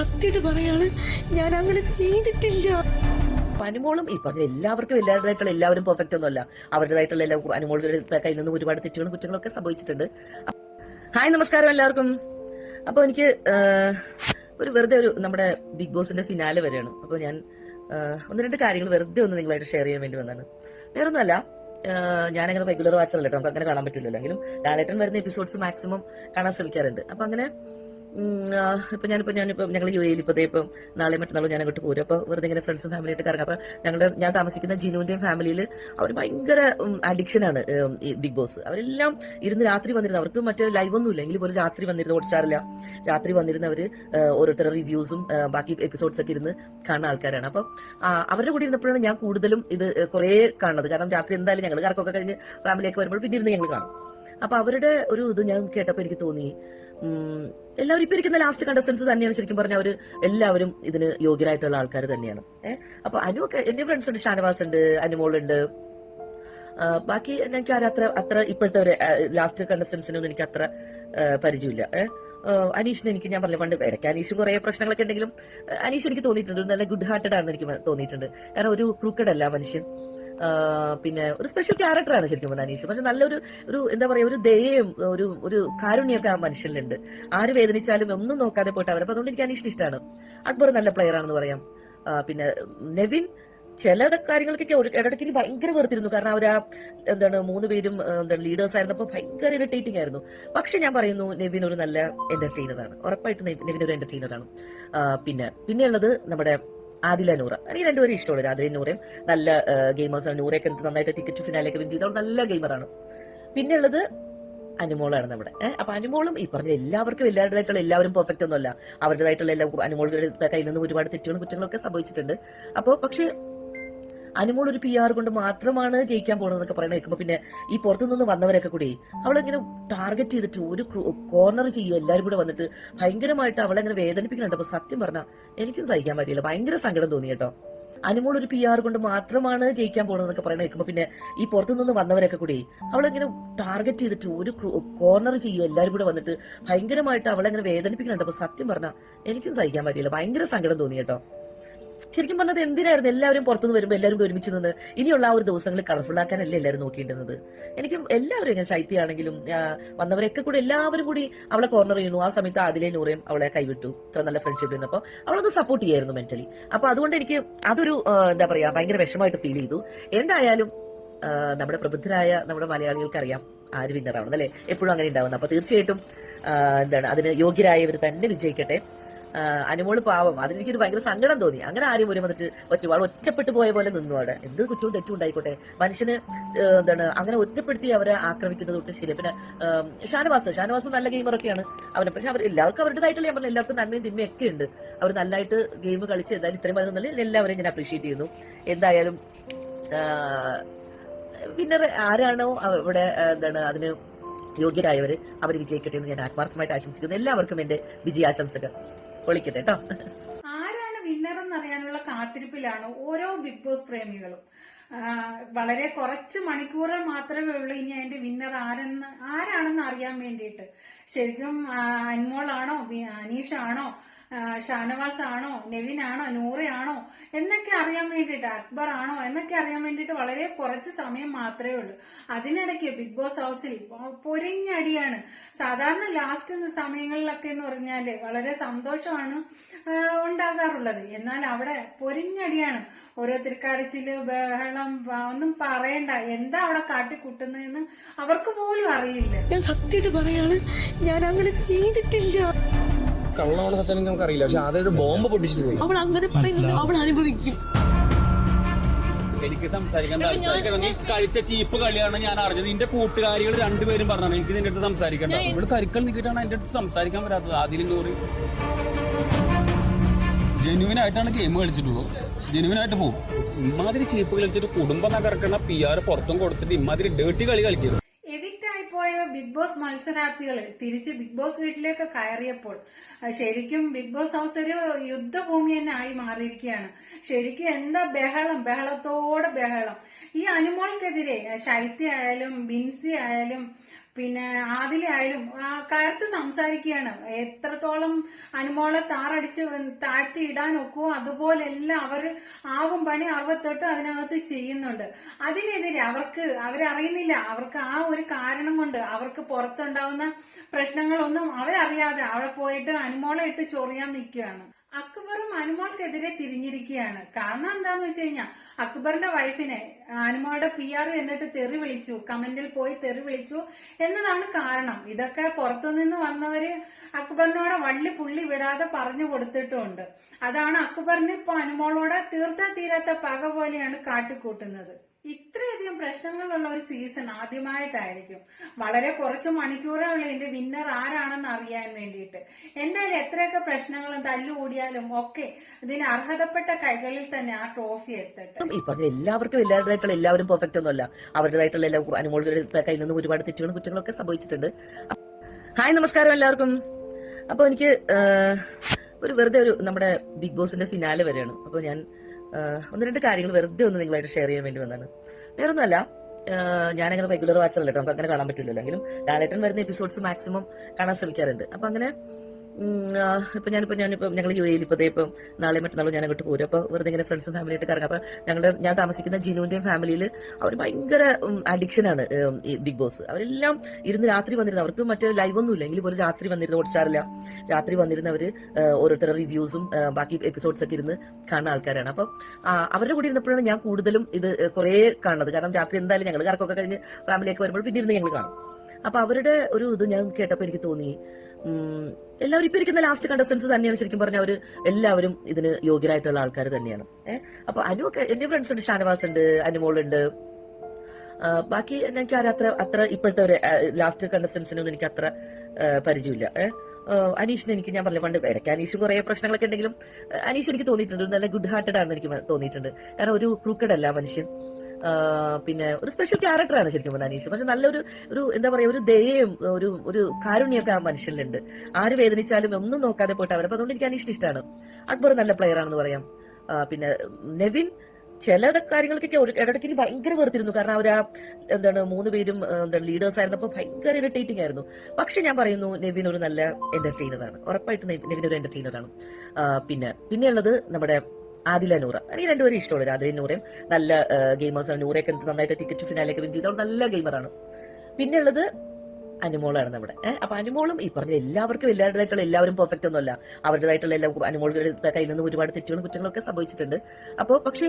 സത്യമായിട്ട് പറയാണ് ഞാൻ അങ്ങനെ ചെയ്തിട്ടില്ല. അനുമോളും ഈ പറഞ്ഞ എല്ലാവർക്കും എല്ലാവരുടെയായിട്ടുള്ള എല്ലാവരും പെർഫെക്റ്റ് ഒന്നുമല്ല. അവരുടേതായിട്ടുള്ള എല്ലാ അനുമോളുകളുടെ കയ്യിൽ നിന്നും ഒരുപാട് തെറ്റുകളും കുറ്റങ്ങളും ഒക്കെ സംഭവിച്ചിട്ടുണ്ട്. ഹായ് നമസ്കാരം എല്ലാവർക്കും. അപ്പോൾ എനിക്ക് ഒരു വെറുതെ ഒരു നമ്മുടെ ബിഗ് ബോസിന്റെ ഫിനാലെ വരെയാണ്. അപ്പോൾ ഞാൻ ഒന്ന് രണ്ട് കാര്യങ്ങൾ വെറുതെ ഒന്ന് നിങ്ങളായിട്ട് ഷെയർ ചെയ്യാൻ വേണ്ടി വന്നാണ് വേറൊന്നുമല്ല ഞാനങ്ങനെ റെഗുലർ വാച്ചല്ല കേട്ടോ. നമുക്ക് അങ്ങനെ കാണാൻ പറ്റില്ലല്ലോ. എങ്കിലും ലാലേട്ടൻ വരുന്ന എപ്പിസോഡ്സ് മാക്സിമം കാണാൻ ശ്രമിക്കാറുണ്ട്. അപ്പൊ അങ്ങനെ ഇപ്പൊ ഞാനിപ്പോ ഞാനിപ്പോ ഞങ്ങൾ യു എയിൽ ഇപ്പൊ ദേ ഇപ്പം നാളെ മറ്റന്നാളും ഞാൻ അങ്ങോട്ട് പോരും. അപ്പൊ വെറുതെ ഇങ്ങനെ ഫ്രണ്ട്സും ഫാമിലി ആയിട്ട് കറങ്ങാം. അപ്പൊ ഞങ്ങളുടെ ഞാൻ താമസിക്കുന്ന ജിനുവിന്റെയും ഫാമിലിയിൽ അവർ ഭയങ്കര ഈ ബിഗ് ബോസ് അവരെല്ലാം ഇരുന്ന് രാത്രി വന്നിരുന്നു. അവർക്ക് മറ്റേ ലൈവ് ഒന്നും ഇല്ല. എങ്കിലും ഒരു രാത്രി വന്നിരുന്നു ഓടിച്ചാറില്ല. രാത്രി വന്നിരുന്ന് അവർ ഓരോരുത്തരുടെ റിവ്യൂസും ബാക്കി എപ്പിസോഡ്സ് ഒക്കെ ഇരുന്ന് കാണുന്ന ആൾക്കാരാണ്. അപ്പൊ അവരുടെ കൂടെ ഇരുന്നപ്പോഴാണ് ഞാൻ കൂടുതലും ഇത് കുറേ കാണുന്നത്. കാരണം രാത്രി എന്തായാലും ഞങ്ങൾ കറക്കൊക്കെ കഴിഞ്ഞ് ഫാമിലിയൊക്കെ വരുമ്പോൾ പിന്നെ ഇരുന്ന് ഞങ്ങൾ കാണും. അപ്പൊ അവരുടെ ഒരു ഇത് ഞാൻ കേട്ടപ്പോൾ എനിക്ക് തോന്നി എല്ലാവരും ഇപ്പൊ ഇരിക്കുന്ന ലാസ്റ്റ് കണ്ടസ്റ്റൻസ് തന്നെയാണ് ശരിക്കും പറഞ്ഞ അവർ എല്ലാവരും ഇതിന് യോഗ്യരായിട്ടുള്ള ആൾക്കാർ തന്നെയാണ്. ഏഹ് അപ്പൊ അനു ഒക്കെ എന്റെ ഫ്രണ്ട്സ് ഉണ്ട് ഷാനവാസ് ഉണ്ട് അനുമോളുണ്ട് ബാക്കി എനിക്ക് അത്ര അത്ര ഇപ്പോഴത്തെ ഒരു ലാസ്റ്റ് കണ്ടസ്റ്റൻസിനൊന്നും എനിക്ക് അത്ര പരിചയമില്ല. ഏഹ് അനീഷിന് എനിക്ക് ഞാൻ പറഞ്ഞു പണ്ട് ഇടയ്ക്ക് അനീഷ് കുറെ പ്രശ്നങ്ങളൊക്കെ ഉണ്ടെങ്കിലും അനീഷ് എനിക്ക് തോന്നിയിട്ടുണ്ട്. നല്ല ഗുഡ് ഹാർട്ടഡ് ആണെന്ന് എനിക്ക് തോന്നിയിട്ടുണ്ട്. കാരണം ഒരു ക്രൂക്കഡ് അല്ല മനുഷ്യൻ. പിന്നെ ഒരു സ്പെഷ്യൽ ക്യാരക്ടറാണ് ശരിക്കും പറഞ്ഞാൽ അനീഷ്. പക്ഷെ നല്ലൊരു ഒരു എന്താ പറയാ ഒരു ദയയും ഒരു ഒരു കാരുണ്യമൊക്കെ ആ മനുഷ്യനിലുണ്ട്. ആര് വേദനിച്ചാലും ഒന്നും നോക്കാതെ പോയിട്ട് അവർ അപ്പൊ അതുകൊണ്ട് എനിക്ക് അനീഷിന് ഇഷ്ടമാണ്. അക്ബർ നല്ല പ്ലെയർ ആണെന്ന് പറയാം. പിന്നെ നെവിൻ ചില കാര്യങ്ങൾക്കൊക്കെ ഇടയ്ക്ക് ഇനി ഭയങ്കര വെറുത്തിരുന്നു. കാരണം അവർ ആ എന്താണ് മൂന്ന് പേരും എന്താണ് ലീഡേഴ്സ് ആയിരുന്നപ്പോൾ ഭയങ്കര ഇറിറ്റേറ്റിംഗ് ആയിരുന്നു. പക്ഷെ ഞാൻ പറയുന്നു നെവിൻ ഒരു നല്ല എന്റർടൈനറാണ് ഉറപ്പായിട്ട് നെവിൻ ഒരു എന്റർടൈനറാണ് പിന്നെ പിന്നെയുള്ളത് നമ്മുടെ ആദില നൂറ. എനിക്ക് രണ്ടുപേരും ഇഷ്ടമുള്ള. ആദില നൂറയും നല്ല ഗെയിമേഴ്സാണ് നൂറയൊക്കെ നന്നായിട്ട് ടിക്കറ്റ് ഫിനാലൊക്കെ വിൻ ചെയ്ത നല്ല ഗെയിമറാണ് പിന്നെയുള്ളത് അനുമോളാണ് നമ്മുടെ. അപ്പൊ അനുമോളും ഈ പറഞ്ഞ എല്ലാവർക്കും എല്ലാവരുടേതായിട്ടുള്ള എല്ലാവരും പെർഫെക്റ്റ് ഒന്നുമല്ല. അവരുടേതായിട്ടുള്ള എല്ലാ അനുമോളുടെ കയ്യിൽ നിന്ന് ഒരുപാട് തെറ്റുകളും കുറ്റങ്ങളൊക്കെ സംഭവിച്ചിട്ടുണ്ട്. അപ്പോൾ പക്ഷേ അനുമോൾ ഒരു പി ആർ കൊണ്ട് മാത്രമാണ് ജയിക്കാൻ പോകുന്നതെന്നൊക്കെ പറയുന്നത് കേൾക്കുമ്പോൾ പിന്നെ ഈ പുറത്തു നിന്ന് വന്നവരൊക്കെ കൂടി അവളിങ്ങനെ ടാർഗറ്റ് ചെയ്തിട്ട് ഒരു കോർണർ ചെയ്യുക എല്ലാവരും കൂടെ വന്നിട്ട് ഭയങ്കരമായിട്ട് അവളെ അങ്ങനെ വേദനിപ്പിക്കുന്നുണ്ട്. അപ്പൊ സത്യം പറഞ്ഞാൽ എനിക്കും സഹിക്കാൻ പറ്റില്ല ഭയങ്കര സങ്കടം തോന്നി കേട്ടോ. അനുമോൾ ഒരു പി ആർ കൊണ്ട് മാത്രമാണ് ജയിക്കാൻ പോകുന്നതെന്നൊക്കെ പറയുന്നത് കേൾക്കുമ്പോൾ പിന്നെ ഈ പുറത്തു നിന്ന് വന്നവരൊക്കെ കൂടി അവളിങ്ങനെ ടാർഗറ്റ് ചെയ്തിട്ട് ഒരു കോർണർ ചെയ്യുക എല്ലാവരും കൂടെ വന്നിട്ട് ഭയങ്കരമായിട്ട് അവളെ അങ്ങനെ വേദനിപ്പിക്കുന്നുണ്ട്. അപ്പൊ സത്യം പറഞ്ഞാൽ എനിക്കും സഹിക്കാൻ പറ്റില്ല ഭയങ്കര സങ്കടം തോന്നി കേട്ടോ. ശരിക്കും പറഞ്ഞത് എന്തിനായിരുന്നു എല്ലാവരും പുറത്തുനിന്ന് വരുമ്പോൾ എല്ലാവരും ഒരുമിച്ച് നിന്ന് ഇനിയുള്ള ആ ഒരു ദിവസങ്ങൾ കളർഫുൾ ആക്കാനല്ലേ എല്ലാവരും നോക്കിയിരുന്നത് എനിക്ക് എല്ലാവരും ശൈത്യാണെങ്കിലും ആണെങ്കിലും വന്നവരൊക്കെ കൂടി എല്ലാവരും കൂടി അവളെ കോർണർ ചെയ്യുന്നു. ആ സമയത്ത് ആദിലെ നൂറേയും അവളെ കൈവിട്ടു. ഇത്ര നല്ല ഫ്രണ്ട്ഷിപ്പ് ഇരുന്നപ്പോൾ അവളൊന്ന് സപ്പോർട്ട് ചെയ്യായിരുന്നു മെന്റലി അപ്പൊ അതുകൊണ്ട് എനിക്ക് അതൊരു എന്താ പറയാ ഭയങ്കര വിഷമമായിട്ട് ഫീൽ ചെയ്തു. എന്തായാലും നമ്മുടെ പ്രബുദ്ധരായ നമ്മുടെ മലയാളികൾക്ക് അറിയാം ആര് വിന്നറാവണം അല്ലെ? എപ്പോഴും അങ്ങനെ ഉണ്ടാവുന്നത് അപ്പൊ തീർച്ചയായിട്ടും എന്താണ് അതിന് യോഗ്യരായവർ തന്നെ വിജയിക്കട്ടെ. അനുമോൾ പാവം. അതിനെനിക്കൊരു ഭയങ്കര സങ്കടം തോന്നി. അങ്ങനെ ആരും ഒരു വന്നിട്ട് ഒറ്റവാൾ ഒറ്റപ്പെട്ടു പോയ പോലെ നിന്നു അവിടെ. എന്ത് കുറ്റവും തെറ്റും ഉണ്ടായിക്കോട്ടെ. മനുഷ്യന് എന്താണ് അങ്ങനെ ഒറ്റപ്പെടുത്തി അവരെ ആക്രമിക്കുന്നത് തൊട്ട് ശരി പിന്നെ ഷാനവാസ്. ഷാനവാസ് നല്ല ഗെയിമറൊക്കെയാണ് അവനെ. പക്ഷെ അവർ എല്ലാവർക്കും അവരുടേതായിട്ടുള്ള ഞാൻ പറഞ്ഞു എല്ലാവർക്കും നന്മയും തിന്മയും ഒക്കെ ഉണ്ട്. അവർ നല്ലതായിട്ട് ഗെയിം കളിച്ച് എന്തായാലും ഇത്രയും പറയുന്നത് എല്ലാവരെയും ഞാൻ അപ്രീഷിയേറ്റ് ചെയ്യുന്നു. എന്തായാലും വിന്നർ ആരാണോ അവിടെ എന്താണ് അതിന് യോഗ്യരായവര് അവർ വിജയിക്കട്ടെ എന്ന് ഞാൻ ആത്മാർത്ഥമായിട്ട് ആശംസിക്കുന്നു. എല്ലാവർക്കും എന്റെ വിജയാശംസകൾ. പൊളിക്കട്ടെ കേട്ടോ ആരാണ് വിന്നർ എന്നറിയാനുള്ള കാത്തിരിപ്പിലാണ് ഓരോ ബിഗ് ബോസ് പ്രേമികളും. വളരെ കുറച്ച് മണിക്കൂറുകൾ മാത്രമേ ഉള്ളൂ ഇനി അതിന്റെ വിന്നർ ആരെന്ന് ആരാണെന്ന് അറിയാൻ വേണ്ടിയിട്ട്. ശരിക്കും അൻമോളാണോ അനീഷാണോ ഷാനവാസ് ആണോ നെവിൻ നെവിനാണോ നൂറയാണോ എന്നൊക്കെ അറിയാൻ വേണ്ടിയിട്ട് അക്ബർ ആണോ എന്നൊക്കെ അറിയാൻ വേണ്ടിയിട്ട് വളരെ കുറച്ച് സമയം മാത്രമേ ഉള്ളൂ. അതിനിടയ്ക്ക് ബിഗ് ബോസ് ഹൗസിൽ പൊരിഞ്ഞടിയാണ്. സാധാരണ ലാസ്റ്റ് സമയങ്ങളിലൊക്കെ എന്ന് പറഞ്ഞാൽ വളരെ സന്തോഷമാണ് ഉണ്ടാകാറുള്ളത്. എന്നാൽ അവിടെ പൊരിഞ്ഞടിയാണ്. ഓരോരുത്തർ കരച്ചിൽ ബഹളം ഒന്നും പറയണ്ട. എന്താ അവിടെ കാട്ടിക്കൂട്ടുന്നതെന്ന് അവർക്ക് പോലും അറിയില്ല. ഞാൻ സത്യമായിട്ട് പറയാണ് ഞാൻ അങ്ങനെ ചെയ്തിട്ടില്ല. കള്ളമാണ് സത്യം നമുക്ക് അറിയില്ല പക്ഷെ അതൊരു ബോംബ് പൊട്ടിച്ചിട്ട് പോയി. അവൾ അങ്ങനെ പറയുന്നത് അവൾ അനുഭവിക്കും. എനിക്ക് സംസാരിക്കാൻ താല്പര്യം നീ കഴിച്ച ചീപ്പ് കളിയാണ് ഞാൻ അറിഞ്ഞത്. നിന്റെ കൂട്ടുകാരികൾ രണ്ടുപേരും പറഞ്ഞാണ് എനിക്ക് നിന്റെ അടുത്ത് സംസാരിക്കണ്ട. ഇവിടെ തരിക്കൽ നിൽക്കിട്ടാണ് എന്റെ അടുത്ത് സംസാരിക്കാൻ വരാത്തത്. ആദ്യം നൂറ്. ജെന്യൂൻ ആയിട്ടാണ് ഗെയിം കളിച്ചിട്ടുള്ളൂ ജെന്യൂൻ ആയിട്ട് പോകും. ഇമാതിരി ചീപ്പ് കളിച്ചിട്ട് കുടുംബം തകർക്കണ പി ആർ പുറത്തും കൊടുത്തിട്ട് ഇമാതിരി ഡേർട്ടി കളി കളിക്കരുത്. ആയിപ്പോയ ബിഗ് ബോസ് മത്സരാർത്ഥികൾ തിരിച്ച് ബിഗ് ബോസ് വീട്ടിലേക്ക് കയറിയപ്പോൾ ശരിക്കും ബിഗ് ബോസ് ഹൗസ് ഒരു യുദ്ധഭൂമി തന്നെ ആയി മാറിയിരിക്കുകയാണ്. ശരിക്കും എന്താ ബഹളം? ബഹളത്തോടെ ബഹളം. ഈ അനുമോൾക്കെതിരെ ശൈത്യ ആയാലും ബിൻസി ആയാലും പിന്നെ ആദിലായാലും കയർത്ത് സംസാരിക്കുകയാണ്. എത്രത്തോളം അനുമോളെ താറടിച്ച് താഴ്ത്തി ഇടാൻ ഒക്കുവോ അതുപോലെല്ലാം അവർ ആവും പണി അറുപത്തെട്ട് അതിനകത്ത് ചെയ്യുന്നുണ്ട്. അതിനെതിരെ അവർക്ക് അവരറിയുന്നില്ല. അവർക്ക് ആ ഒരു കാരണം കൊണ്ട് അവർക്ക് പുറത്തുണ്ടാവുന്ന പ്രശ്നങ്ങളൊന്നും അവരറിയാതെ അവിടെ പോയിട്ട് അനുമോളെ ഇട്ട് ചൊറിയാൻ നിൽക്കുകയാണ്. അക്ബറും അനുമോൾക്കെതിരെ തിരിഞ്ഞിരിക്കുകയാണ്. കാരണം എന്താന്ന് വെച്ച് കഴിഞ്ഞാൽ അക്ബറിന്റെ വൈഫിനെ അനുമോളുടെ പി ആർ എന്നിട്ട് തെറി വിളിച്ചു കമന്റിൽ പോയി തെറി വിളിച്ചു എന്നതാണ് കാരണം. ഇതൊക്കെ പുറത്തുനിന്ന് വന്നവര് അക്ബറിനോട് വള്ളി പുള്ളി വിടാതെ പറഞ്ഞു കൊടുത്തിട്ടുമുണ്ട് അതാണ് അക്ബറിന് ഇപ്പൊ അനുമോളോട് തീർത്താ തീരാത്ത പക പോലെയാണ് കാട്ടിക്കൂട്ടുന്നത്. ഇത്രയധികം പ്രശ്നങ്ങളുള്ള ഒരു സീസൺ ആദ്യമായിട്ടായിരിക്കും. വളരെ കുറച്ച് മണിക്കൂറേ ഉള്ളൂ ഇതിന്റെ വിന്നർ ആരാണെന്ന് അറിയാൻ വേണ്ടിയിട്ട്. എന്തായാലും എത്രയൊക്കെ പ്രശ്നങ്ങളും തല്ലുകൂടിയാലും ഒക്കെ ഇതിന് അർഹതപ്പെട്ട കൈകളിൽ തന്നെ ആ ട്രോഫി എത്തട്ടെ. പറഞ്ഞ എല്ലാവർക്കും എല്ലാവരുടെ എല്ലാവരും പെർഫെക്റ്റ് ഒന്നുമല്ല. അവരുടേതായിട്ടുള്ള എല്ലാ അനുമോളുകളുടെ കയ്യിൽ നിന്നും ഒരുപാട് തെറ്റുകളും കുറ്റങ്ങളും ഒക്കെ സംഭവിച്ചിട്ടുണ്ട്. ഹായ് നമസ്കാരം എല്ലാവർക്കും. അപ്പൊ എനിക്ക് ഒരു വെറുതെ ഒരു നമ്മുടെ ബിഗ് ബോസിന്റെ ഫിനാലെ വരെയാണ്. അപ്പൊ ഞാൻ ഒന്ന് രണ്ട് കാര്യങ്ങൾ വെറുതെ ഒന്ന് നിങ്ങളായിട്ട് ഷെയർ ചെയ്യാൻ വേണ്ടി വന്നാണ് വേറെ ഒന്നുമല്ല ആഹ്, ഞാനങ്ങനെ റെഗുലർ വാച്ചല്ല നമുക്ക് അങ്ങനെ കാണാൻ പറ്റില്ലല്ലോ. എങ്കിലും ലാലേട്ടൻ വരുന്ന എപ്പിസോഡ്സ് മാക്സിമം കാണാൻ ശ്രമിക്കാറുണ്ട്. അപ്പൊ അങ്ങനെ ഇപ്പൊ ഞാനിപ്പോ ഞാനിപ്പോ ഞങ്ങൾ യു എയിൽ ഇപ്പൊ ദേ ഇപ്പം നാളെ മറ്റന്നാളും ഞാൻ അങ്ങോട്ട് പോരും. അപ്പോൾ വെറുതെ ഇങ്ങനെ ഫ്രണ്ട്സും ഫാമിലി ആയിട്ട് കറങ്ങാം. അപ്പൊ ഞങ്ങളുടെ ഞാൻ താമസിക്കുന്ന ജിനുവിന്റെയും ഫാമിലിയിൽ അവർ ഭയങ്കര അഡിക്ഷനാണ് ഈ ബിഗ് ബോസ് അവരെല്ലാം ഇരുന്ന് രാത്രി വന്നിരുന്നു. അവർക്ക് മറ്റേ ലൈവ് ഒന്നും ഇല്ല. എങ്കിലും പോലും രാത്രി വന്നിരുന്നു ഓടിച്ചാറില്ല. രാത്രി വന്നിരുന്ന് അവർ ഓരോരുത്തരുടെ റിവ്യൂസും ബാക്കി എപ്പിസോഡ്സ് ഒക്കെ ഇരുന്ന് കാണുന്ന ആൾക്കാരാണ്. അപ്പൊ അവരുടെ കൂടെ ഇരുന്നപ്പോഴാണ് ഞാൻ കൂടുതലും ഇത് കുറെ കാണുന്നത്. കാരണം രാത്രി എന്തായാലും ഞങ്ങൾ കറക്കൊക്കെ കഴിഞ്ഞ് ഫാമിലിയൊക്കെ വരുമ്പോൾ പിന്നെ ഇരുന്ന് ഞങ്ങൾ കാണും. അപ്പൊ അവരുടെ ഒരു ഇത് ഞാൻ കേട്ടപ്പോൾ എനിക്ക് തോന്നി എല്ലാവരും ഇപ്പൊ ഇരിക്കുന്ന ലാസ്റ്റ് കണ്ടസ്റ്റൻസ് തന്നെയാണ് ശരിക്കും പറഞ്ഞാൽ അവർ എല്ലാവരും ഇതിന് യോഗ്യരായിട്ടുള്ള ആൾക്കാർ തന്നെയാണ്. ഏഹ് അപ്പൊ അനു ഒക്കെ എന്റെ ഫ്രണ്ട്സ് ഉണ്ട് ഷാനവാസ് ഉണ്ട് അനുമോളുണ്ട് ബാക്കി എനിക്ക് ആരും അത്ര അത്ര ഇപ്പോഴത്തെ ഒരു ലാസ്റ്റ് കണ്ടസ്റ്റൻസിനൊന്നും എനിക്ക് അത്ര പരിചയമില്ല. ഏഹ് അനീഷിന് എനിക്ക് ഞാൻ പറഞ്ഞു പണ്ട് ഇടയ്ക്ക് അനീഷും കുറെ പ്രശ്നങ്ങളൊക്കെ ഉണ്ടെങ്കിലും അനീഷ് എനിക്ക് തോന്നിയിട്ടുണ്ട്. നല്ല ഗുഡ് ഹാർട്ടഡ് ആണെന്ന് എനിക്ക് തോന്നിയിട്ടുണ്ട്. കാരണം ഒരു ക്രൂക്കഡ് അല്ല മനുഷ്യൻ. പിന്നെ ഒരു സ്പെഷ്യൽ ക്യാരക്ടറാണ് ശരിക്കും പറഞ്ഞാൽ അനീഷ്. പക്ഷെ നല്ലൊരു ഒരു എന്താ പറയുക ഒരു ദയയും ഒരു ഒരു കാരുണ്യമൊക്കെ ആ മനുഷ്യനിലുണ്ട്. ആര് വേദനിച്ചാലും ഒന്നും നോക്കാതെ പോയിട്ട് അവർ അപ്പൊ അതുകൊണ്ട് എനിക്ക് അനീഷിന് ഇഷ്ടമാണ് അക്ബർ നല്ല പ്ലെയർ ആണെന്ന് പറയാം. പിന്നെ നെവിൻ ചില കാര്യങ്ങൾക്കൊക്കെ ഇടയ്ക്ക് ഭയങ്കര വെറുത്തിരുന്നു. കാരണം അവർ ആ എന്താണ് മൂന്ന് പേരും എന്താണ് ലീഡേഴ്സ് ആയിരുന്നപ്പോൾ ഭയങ്കര ഇറിറ്റേറ്റിംഗ് ആയിരുന്നു. പക്ഷെ ഞാൻ പറയുന്നു നെവിൻ ഒരു നല്ല എന്റർടൈനർ ആണ്. ഉറപ്പായിട്ട് നെവിൻ ഒരു എന്റർടൈനർ ആണ്. പിന്നെ പിന്നെയുള്ളത് നമ്മുടെ ആദില നൂറ. എനിക്ക് രണ്ടുപേരും ഇഷ്ടമുള്ള ആദില നൂറയും. നല്ല ഗെയിമേഴ്സ് ആണ്. നൂറയൊക്കെ നന്നായിട്ട് ടിക്കറ്റ് ഫിനാലൊക്കെ വിൻ ചെയ്ത നല്ല ഗെയിമറാണ് പിന്നെയുള്ളത് അനുമോളാണ് നമ്മുടെ. അപ്പൊ അനുമോളും ഈ പറഞ്ഞ എല്ലാവർക്കും എല്ലാവരുടേതായിട്ടുള്ള എല്ലാവരും പെർഫെക്റ്റ് ഒന്നുമല്ല. അവരുടേതായിട്ടുള്ള എല്ലാ അനുമോളുടെ കയ്യിൽ നിന്നും ഒരുപാട് തെറ്റുകളും കുറ്റങ്ങളൊക്കെ സംഭവിച്ചിട്ടുണ്ട്. അപ്പോൾ പക്ഷേ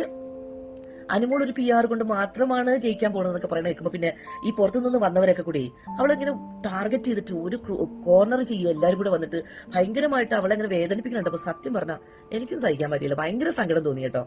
അനുമോൾ ഒരു പി ആർ കൊണ്ട് മാത്രമാണ് ജയിക്കാൻ പോകണമെന്നൊക്കെ പറയണ കേൾക്കുമ്പോൾ പിന്നെ ഈ പുറത്തുനിന്ന് വന്നവരൊക്കെ കൂടി അവളിങ്ങനെ ടാർഗറ്റ് ചെയ്തിട്ട് ഒരു കോർണർ ചെയ്യും എല്ലാവരും കൂടെ വന്നിട്ട് ഭയങ്കരമായിട്ട് അവളെ അങ്ങനെ വേദനിപ്പിക്കുന്നുണ്ട്. അപ്പൊ സത്യം പറഞ്ഞാൽ എനിക്കും സഹിക്കാൻ പറ്റിയില്ല. ഭയങ്കര സങ്കടം തോന്നി കേട്ടോ.